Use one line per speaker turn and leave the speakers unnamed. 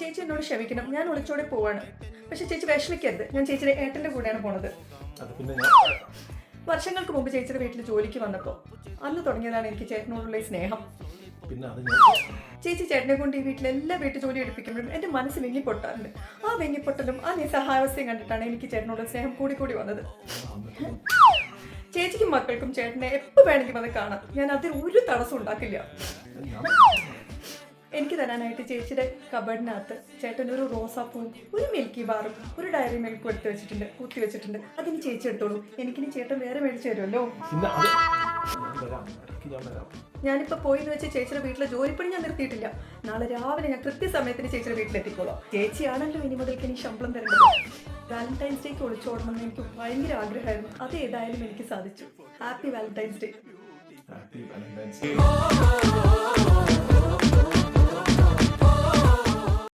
ചേച്ചി എന്നോട് ക്ഷമിക്കണം. ഞാൻ ഒളിച്ചോടെ പോവാണ്. പക്ഷെ ചേച്ചി വിഷമിക്കരുത്. ഞാൻ ചേച്ചിയുടെ ഏട്ടന്റെ കൂടെയാണ് പോണത്. വർഷങ്ങൾക്ക് മുമ്പ് ചേച്ചിയുടെ വീട്ടിൽ ജോലിക്ക് വന്നപ്പോൾ അന്ന് തുടങ്ങിയതാണ് എനിക്ക് ചേട്ടനോടുള്ള ഈ സ്നേഹം. ചേച്ചി ചേട്ടനെ കൊണ്ട് ഈ വീട്ടിൽ എല്ലാ വീട്ടു ജോലി എടുപ്പിക്കുമ്പോഴും എന്റെ മനസ്സ് വെങ്ങിപ്പൊട്ടാറുണ്ട്. ആ വെങ്ങിപ്പൊട്ടലും ആ നിസ്സഹായാവസ്ഥയും കണ്ടിട്ടാണ് എനിക്ക് ചേട്ടനോട് സ്നേഹം കൂടി കൂടി വന്നത്. ചേച്ചിക്കും മക്കൾക്കും ചേട്ടനെ എപ്പോൾ വേണമെങ്കിലും അത് കാണാം. ഞാൻ അതിൽ ഒരു തടസ്സം ഉണ്ടാക്കില്ല. എനിക്ക് തരാനായിട്ട് ചേച്ചിയുടെ കബഡിനകത്ത് ചേട്ടൻ ഒരു റോസാപ്പൂവും ഒരു മിൽക്കി ബാറും ഒരു ഡയറി മിൽക്കും എടുത്ത് വെച്ചിട്ടുണ്ട് കുത്തി വെച്ചിട്ടുണ്ട്. അതിന് ചേച്ചി എടുത്തോളൂ. എനിക്കിനി ചേട്ടൻ വേറെ മേടിച്ചു തരുമല്ലോ. ഞാനിപ്പോ പോയി എന്ന് വെച്ച് ചേച്ചിയുടെ വീട്ടിലെ ജോലിപ്പണി ഞാൻ നിർത്തിയിട്ടില്ല. നാളെ രാവിലെ ഞാൻ കൃത്യസമയത്തിന് ചേച്ചിയുടെ വീട്ടിലെത്തിക്കോളാം. ചേച്ചിയാണല്ലോ ഇനി മുതൽക്ക് എനിക്ക് ശമ്പളം തരേണ്ടത്. വാലന്റൈൻസ് ഡേക്ക് ഒളിച്ചോടണം എന്ന് എനിക്ക് ഭയങ്കര ആഗ്രഹമായിരുന്നു. അത് ഏതായാലും എനിക്ക് സാധിച്ചു. Happy valentine's day
happy valentine's day